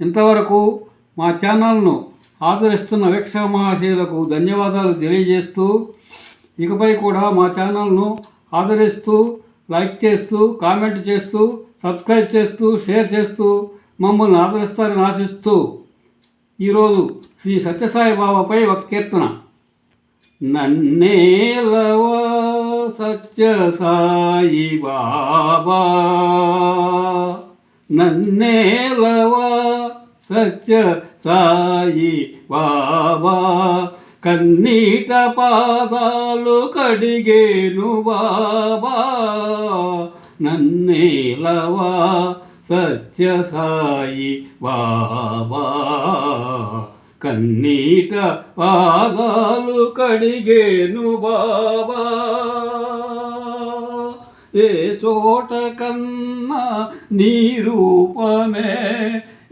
ఇంతవరకు మా ఛానల్ను ఆదరిస్తున్న వీక్ష మహాశయులకు ధన్యవాదాలు తెలియజేస్తూ ఇకపై కూడా మా ఛానల్ను ఆదరిస్తూ లైక్ చేస్తూ కామెంట్ చేస్తూ సబ్స్క్రైబ్ చేస్తూ షేర్ చేస్తూ మమ్మల్ని ఆదరిస్తారని ఆశిస్తూ ఈరోజు శ్రీ సత్యసాయి బాబాపై ఒక కీర్తన. నన్నేలవ సత్య సాయి బాబా నన్నేలవా సత్య సాయి బాబా కన్నీట పాదాలు కడిగేను బాబా నన్నేలవా సత్య సాయి బాబా కన్నీట పాదాలు కడిగేను బాబా ఏ చోట కన్నా నీ రూపమే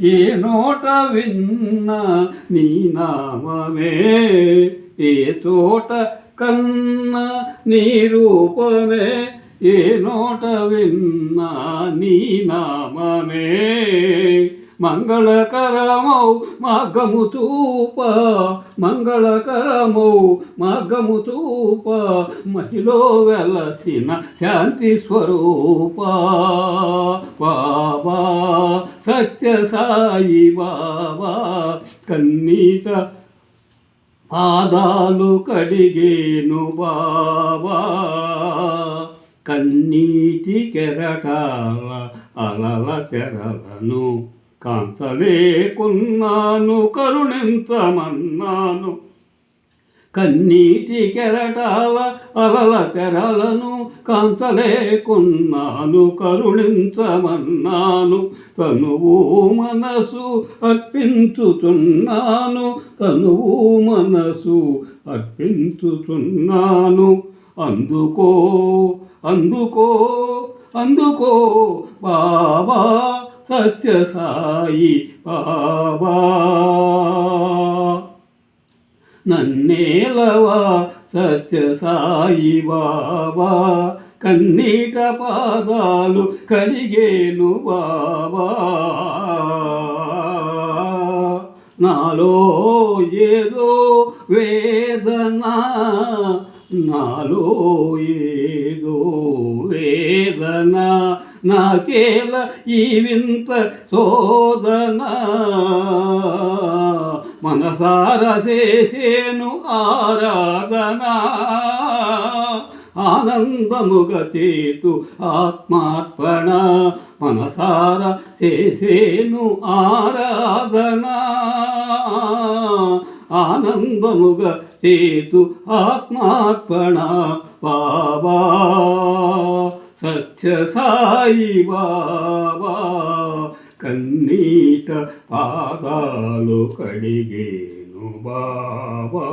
ఏ నోట విన్నా నీ నామమే ఏ చోట కన్నా నీ రూపమే ఏ నోట విన్నా నీ నామమే మంగళకరమౌ మార్గము తూప. మంగళకరమౌ మార్గము తూప. మహిలో వెలసిన శాంతి స్వరూప. బాబా సత్య సాయి బాబా కన్నీత పాదాలు కడిగేను బాబా. కన్నీటి కెరటాల అలల చెరలను కాంతలేకున్నాను కరుణించమన్నాను కన్నీటి కెరటాల అలల తెరలను కాంతలేకున్నాను కరుణించమన్నాను తనువు మనసు అర్పించుతున్నాను తనువు మనసు అర్పించుతున్నాను అందుకో అందుకో అందుకో బాబా సత్య సాయి బాబా నన్నేలవా సత్య సాయి బాబా కన్నీట పాదాలు కడిగేను బాబా నాలో ఏదో వేదన నాలో ఏదో వేదన నాకేల ఈ వింత శోధన మనసార చేసేను ఆరాధన ఆనందముగ చేతు ఆత్మార్పణ మనసార చేసేను ఆరాధన ఆనందముగ చేతు ఆత్మార్పణ బాబా సత్య సాయి బాబా కన్నీట పాదాలు కడిగేను బాబా.